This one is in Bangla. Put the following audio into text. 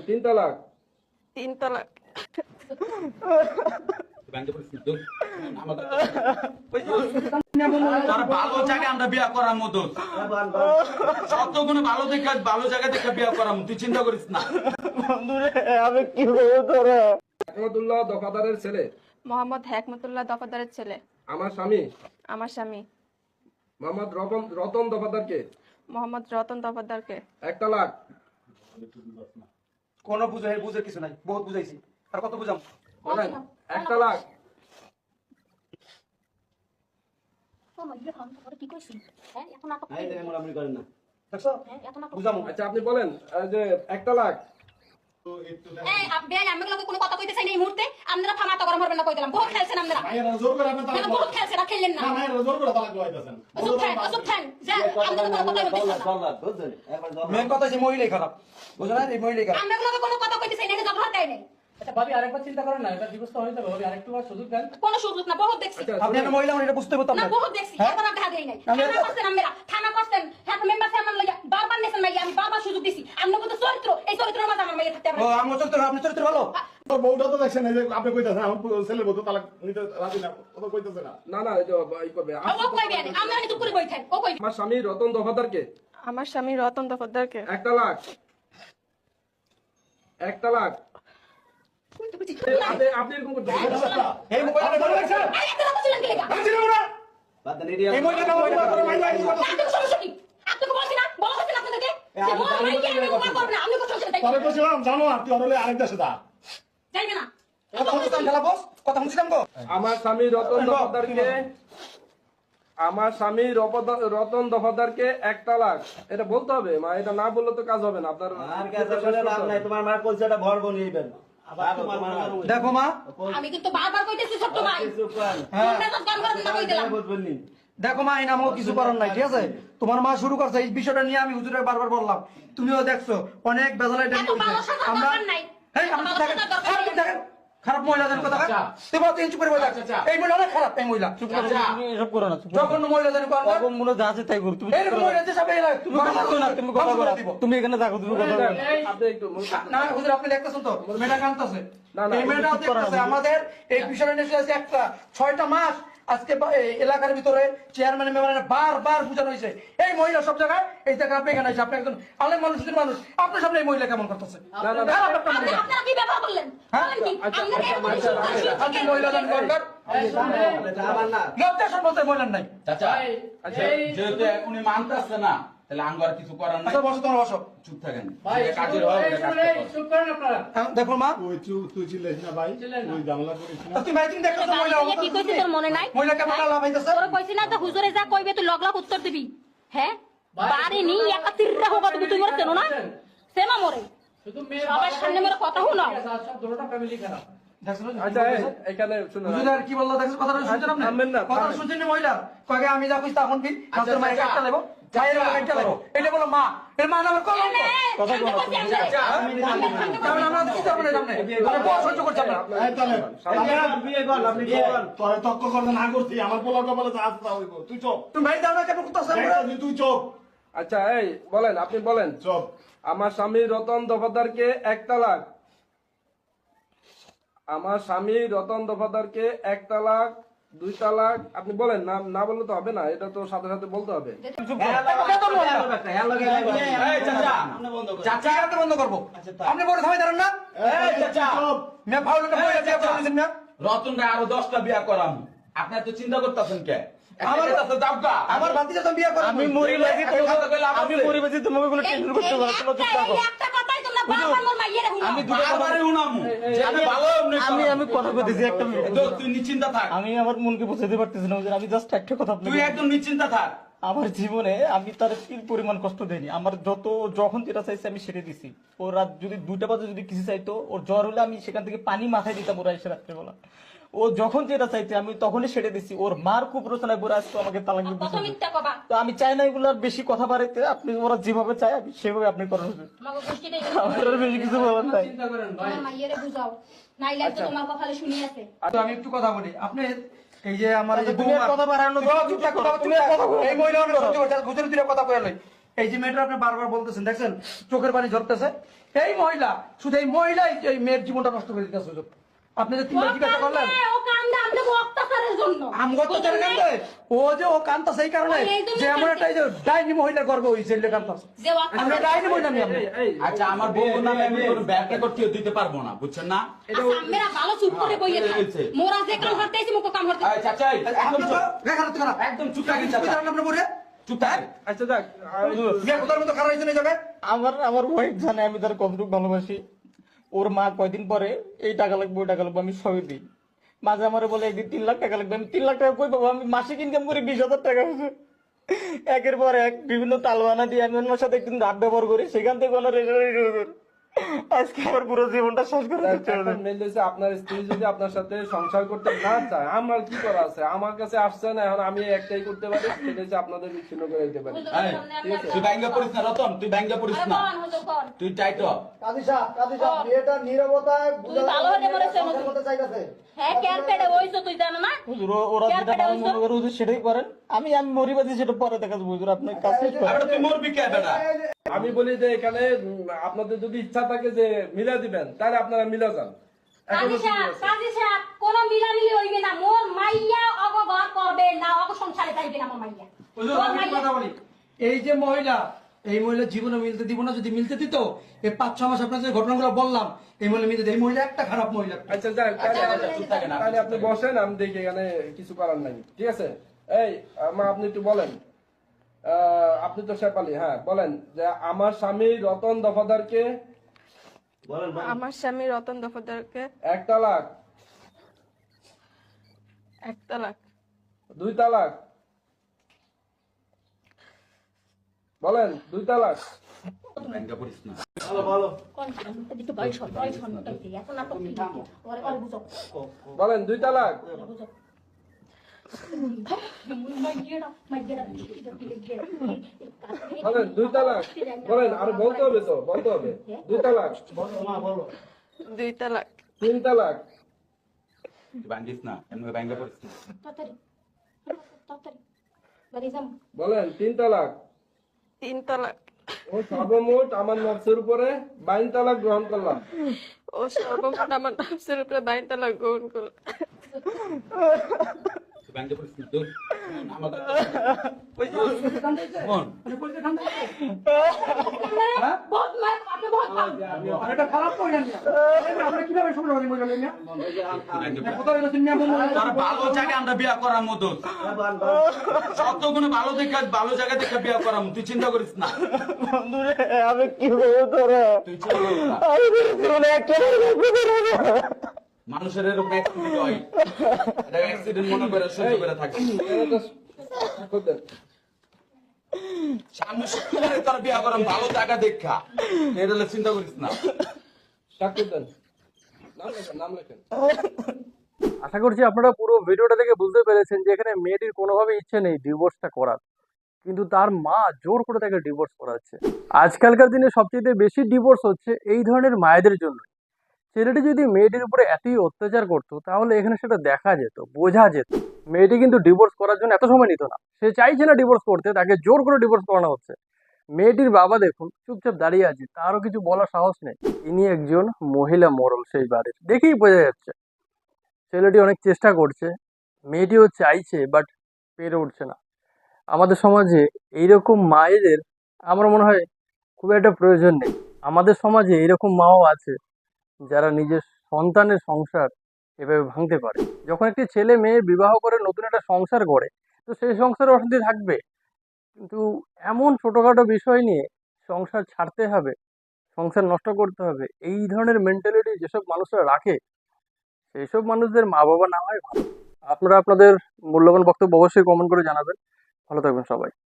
তিন তালাক তিন তালাক ব্যাংকে পরিস্থিতি তো, আমাদের তোর ভালো জায়গায় আমরা বিয়া করার মতো সত্য কোনো ভালো দেখে ভালো জায়গা দেখে বিয়া করার তুই চিন্তা করিস না আমি কি করব তোরা? রহমতুল্লাহ দফাদারের ছেলে মোহাম্মদ হেকমতুল্লাহ দফাদারের ছেলে। আমার স্বামী? আমার স্বামী। মোহাম্মদ রতন রতন দফাদারকে। মোহাম্মদ রতন দফাদারকে। এক তালাক। কোনো বুঝে বুঝে কিছু নাই। বহুত বুঝাইছি। আর কত বুঝাম? এক তালাক? হ্যাঁ, হ্যাঁ, এত নাটক বুঝামো। আচ্ছা আপনি বলেন যে এক তালাক। কোনো কথা কইতে চাই না এই মুহূর্তে। আপনারা গরম হবেন না কই দিলাম। বহুত খেলছেন আপনারা। বহুত খেলছেন, আর খেললেন না। খান, খান। যা, আপনারা কোনো কথা মেন কথা হচ্ছে মহিলাই খারাপ এই মহিলাই খারাপ আমরা কোনো কথা কইতে চাই না, দেয় নাই। আচ্ছা ভাবি আরেকবার চিন্তা করেন না এটা বিবস্থা হয়ে যাবে ভাবি আরেকটু সুযোগ দেন কোনো সুযোগ না, বহুত দেখছি। আচ্ছা আপনি একটা মহিলা এটা বুঝতে পারতাম না, বহুত দেখছি। হ্যাঁ? এখন আর দেখা দেয় নাই। আমি- থানা করছেন থানা করছেন। হ্যাঁ, মেম্বার মাইয়া, আমি বারবার সুযোগ দিছি। আপনার মতো চরিত্র, এই চরিত্রের মাঝে আমার মাইয়া থাকতে ও আমার চরিত্র আপনি চরিত্র ভালো বউটা তো দেখছেন এই যে আপনি কইতেছেন আমার ছেলে বউ তো তালাক নিতে রাজি না ও তো কইতেছে না না না এই যে ই করবে ও কইবে না, আমরা চুপ করে বই থাকি, ও কইবে। আমার স্বামী রতন দফাদারকে আমার স্বামী রতন দফাদারকে এক তালাক এক তালাক আপনি আপনি এরকম এই মোবাইলটা ভালো লাগছে এই, একটা কথা ছিলেন কি লেগা? বাদ দেন এই এই কথা আপনাকে আপনাকে বলছি না? বলা হচ্ছে না আপনাদেরকে? যে বউ আমার কি আমি উপকার করব না, আমি কথা বলছি তাই তবে বলছিলাম জানো আর তুই অরলে আরেক দেশে যা। যাইবে না। কথা শুনছিলাম খেলা বস কথা শুনছিলাম গো। আমার স্বামী রতন দফাদারকে আমার স্বামী রতন দফাদারকে এক তালাক। এটা বলতে হবে মা এটা না বললে তো কাজ হবে না। আপনার আর কাছে বলে লাভ নাই তোমার মার ভর বনিয়েবেন দেখো মা। আমি কিন্তু বারবার কইতেছি ছোট্ট ভাই হ্যাঁ। গরম না কই দিলাম। বুঝবেন নি। দেখো মা এই নামও কিছু করার নাই ঠিক আছে? তোমার মা শুরু করছে এই বিষয়টা নিয়ে আমি হুজুরের বারবার বললাম। তুমিও দেখছ অনেক বেজালাই আমরা দেখেন। দেখেন খারাপ মহিলাদের কথা আচ্ছা। তুমি চুপ করে বলে আচ্ছা, আচ্ছা। এই মহিলা অনেক খারাপ এই মহিলা। চুপ করে আচ্ছা। এসব করো না যখন মহিলা কোন মনে যা আছে তাই করো তুমি এইরকম মহিলা যে সব এই তুমি কথা বলো না তুমি কথা বলো তুমি এখানে থাকো তুমি কথা বলো। আপনি একটু না হুজুর আপনি দেখতেছেন তো? মেয়েটা কাঁদতেছে। এই আমাদের এই বিষয়টা নিয়ে একটা ছয়টা মাস আজকে এলাকার ভিতরে চেয়ারম্যান মেম্বার বারবার বোঝানো হয়েছে এই মহিলা সব জায়গায় এই জায়গায় আপনি এখানে আপনি একজন আলেম মানুষের মানুষ। আপনার সামনে এই মহিলা কেমন করতেছে? মহিলা নাই। চাচা আচ্ছা যেহেতু উনি মানতেছে না তাহলে আঙ্গ আর কিছু করার নাই। আচ্ছা বসো তোমার বসো। চুপ থাকেন। কাজের হয়। চুপ করেন আপনারা। হ্যাঁ, দেখো মা। তুই তুই তুই ছিলিস না ভাই। তুই জানলা করিস না? তুমি ভাই তুমি দেখো তো মহিলা কি কইছি তোর মনে নাই? মহিলা কেমন লাভ হইতেছে তোর কইছি না তো হুজুরে যা কইবে তুই লগ লগ উত্তর দিবি। হ্যাঁ? বাড়ি নি একটা তিররা হোক তুমি তুই মরে চেনো না? সেমা মরে। শুধু মেয়ে সবার সামনে মেরে কথা শুনো। সব দুটোটা ফ্যামিলি খারাপ? আচ্ছা এখানে আমি যা কইছি তখন কি কাউকে মায়ের। কাটটা লেবো মায়ের কাটটা লেবো এটা বলো মা। এর মা নামের কলঙ্ক। কথা বলো আমরা। তো কিছু আপনার সামনে। বড় সহ্য করছে না এই বিয়ে কর আপনি বিয়ে কর তোরে তক্ক করতে না করছি। আমার পোলা কপালে যা আছে তা হইব। তুই চপ। তুমি ভাই দাও না কেন করতেছ তুই তুই আচ্ছা এই বলেন আপনি বলেন। চপ। আমার স্বামী রতন দফাদারকে এক তালাক। আমার স্বামী রতন দফাদারকে এক তালাক। দুই তালাক আপনি বলেন না না বললে তো হবে না এটা তো সাথে সাথে বলতে হবে। বন্ধ করব। আপনি বড় থামাই দাঁড়ান না? রতন রায় আরও দশটা বিয়া করাম। আপনি এত চিন্তা করতেছেন কে? আমার- আমার ভাতিজা তো বিয়ে করে আমি মরি বাজি তোমাকে কোনো টেনশন করতে চুপ থাকো। আমি আমি আমি কথা একটা এই মিনিট। দোস্ত, তুই নিশ্চিন্তা থাক। আমি আমার মনকে বোঝাতে পারতেছি না আমি জাস্ট একটা কথা তুই একদম নিশ্চিন্তা থাক। আমার জীবনে আমি তার কি পরিমাণ কষ্ট দেয়নি আমার যত যখন যেটা চাইছে আমি সেটা দিছি। ওর রাত যদি দুইটা বাজে যদি কিছু চাইতো ওর জ্বর হলে আমি সেখান থেকে পানি মাথায় দিতাম ওরা এসে রাত্রেবেলা। ও যখন যেটা চাইতে আমি তখনই সেরে দিছি। ওর মার খুব রচনায় পরে আসতো আমাকে তালাক দিতে তো আমি চাই না এগুলো আর বেশি কথা বাড়াইতে। আপনি ওরা যেভাবে চায় আমি সেভাবে আপনি করেন। আমার বেশি কিছু বলার নাই। তোমার মাইয়েরে বুঝাও। নাইলে তো তোমার কপালে শুনি আছে। আচ্ছা আমি একটু কথা বলি। আপনি এই যে আমার বৌমা- কথা বাড়ানো। কথা। এই মহিলা কয়ে। এই যে মেয়েটা আপনি বারবার বলতেছেন দেখছেন? চোখের পানি ঝরতেছে। এই মহিলা শুধু এই মহিলাই এই মেয়ের জীবনটা নষ্ট করে দিতেছে হুজুর। আপনি যে তিনবার জিজ্ঞাসা করলেন? ও যে ও কান্তা সেই কারণে যে একটা যে ডাইনি মহিলা গর্ব হয়েছে কান্তা আমরা ডাইনি মহিলা নিয়ে আচ্ছা আমার বউ নামে আমি কোনো ব্যাখ্যা করতে দিতে পারব না বুঝছেন ভালো চুপ করে মোরা যে কাম মুখ কাম করতে একদম চুপ। একদম চুপ। চুপ আচ্ছা যাক। হয়েছে আমার আমার ওয়াইফ জানে আমি তার কতটুকু ভালোবাসি। ওর মা কয়দিন পরে, এই টাকা লাগবে, ওই টাকা লাগবে, আমি সবই দিই। মাঝে আমার বলে একদিন তিন লাখ টাকা লাগবে, আমি তিন লাখ টাকা কই পাবো? আমি মাসিক ইনকাম করি বিশ হাজার টাকা। একের পর এক বিভিন্ন তালবানা দিয়ে আমি ওনার সাথে একদিন রাত ব্যবহার করি, সেখান থেকে ওনার আজকে আমার পুরো জীবনটা শেষ করে দিচ্ছে আপনার স্ত্রী যদি আপনার সাথে সংসার করতে না চায় আমার কি করা আছে? আমার কাছে আসছে না এখন আমি একটাই করতে পারি সেটা হচ্ছে আপনাদের বিচ্ছিন্ন করে দিতে পারি। তুই ব্যাঙ্গা পড়িস না রতন তুই ব্যাঙ্গা পড়িস না। তুই টাইট হ। কাদিসা কাদিসা মেয়েটা নীরবতায় তুই ভালো করতে চাইতেছে। হ্যাঁ কেন পেড়ে হইছো তুই জানো না? হুজুর, ওরা যেটা ভালো মনে করে হুজুর সেটাই করেন। আমি আমি মরিবাদি সেটা পরে দেখা যাব হুজুর আপনার করেন। আরে তুই মরবি কে বেটা? আমি বলি যে এখানে আপনাদের যদি ইচ্ছা থাকে যে মিলা দিবেন তাহলে আপনারা মিলা যান। কোন মিলামিলি হইবে না। মোর মাইয়া করবে না অগ সংসারে যাইবে না আমার মাইয়া। এই যে মহিলা এই মহিলা জীবনে মিলতে দিব না যদি মিলতে দিত এই পাঁচ ছ মাস আপনার যে ঘটনাগুলো বললাম এই মহিলা মিলতে এই মহিলা একটা খারাপ মহিলা। আচ্ছা যাক তাহলে আচ্ছা, আপনি তাহলে আপনি বসেন আমি দেখি এখানে কিছু করার নাই। ঠিক আছে? এই মা আপনি একটু বলেন। আপনি তো শেপালি হ্যাঁ বলেন যে আমার স্বামী রতন দফাদারকে। আমার স্বামী রতন দফাদারকে এক তালাক। এক তালাক। দুই তালাক। বলেন দুই তালাক। বলেন দুই তালাক। বলেন দুই তালাক। বলেন আরে বলতে হবে তো বলতে হবে। দুই তালাক। বলো। দুই তালাক। তিন তালাক। তুই না এমনি ব্যাঙ্গা পড়িস বলেন তিন তালাক। তিন তালাক। ও সর্বমোট আমার নফসের উপরে বাইন তালাক গ্রহণ করলাম। ও সর্বমোট আমার নাফসের উপরে বাইন তালাক গ্রহণ করল আমাদের মহিলা- তোর ভালো জায়গায় আমরা বিয়া করার মতো। বান বান ভালো দেখে ভালো জায়গা দেখে বিয়া করাম তুই চিন্তা করিস না। আমি কি করব তোরা? তুই চিন্তা করিস না। আমি জীবনে একটা মানুষের এরকম অ্যাক্সিডেন্ট হয়। এটা অ্যাক্সিডেন্ট মনে করে সহ্য করে থাকে। সামনে শুক্রবারে তোর বিয়া করাম ভালো জায়গা দেখা। এটা চিন্তা করিস না। সাক্ষ্য দেন। নাম লেখেন নাম লেখেন। আশা করছি আপনারা পুরো ভিডিওটা দেখে বুঝতে পেরেছেন যে এখানে মেয়েটির কোনোভাবে ইচ্ছে নেই ডিভোর্সটা করার। কিন্তু তার মা জোর করে তাকে ডিভোর্স করাচ্ছে। আজকালকার দিনে সবচেয়ে বেশি ডিভোর্স হচ্ছে এই ধরনের মায়েদের জন্য। ছেলেটি যদি মেয়েটির উপরে এতই অত্যাচার করতো, তাহলে এখানে সেটা দেখা যেত, বোঝা যেত। মেয়েটি কিন্তু ডিভোর্স করার জন্য এত সময় নিত না। সে চাইছে না ডিভোর্স করতে, তাকে জোর করে ডিভোর্স করানো হচ্ছে। মেয়েটির বাবা দেখুন, চুপচাপ দাঁড়িয়ে আছে, তারও কিছু বলার সাহস নেই। ইনি একজন মহিলা মরল সেই বাড়ির। দেখেই বোঝা যাচ্ছে। ছেলেটি অনেক চেষ্টা করছে, মেয়েটিও চাইছে বাট পেরে উঠছে না। আমাদের সমাজে এইরকম মায়েদের, আমার মনে হয়, খুব একটা প্রয়োজন নেই। আমাদের সমাজে এইরকম মাও আছে যারা নিজের সন্তানের সংসার এভাবে ভাঙতে পারে। যখন একটি ছেলে মেয়ে বিবাহ করে, নতুন একটা সংসার গড়ে, তো সেই সংসারে অশান্তি থাকবে। কিন্তু এমন ছোটোখাটো বিষয় নিয়ে সংসার ছাড়তে হবে, সংসার নষ্ট করতে হবে, এই ধরনের মেন্টালিটি যেসব মানুষরা রাখে, সেইসব মানুষদের মা বাবা না হয় ভালো। আপনারা আপনাদের মূল্যবান বক্তব্য অবশ্যই কমেন্ট করে জানাবেন। ভালো থাকবেন সবাই।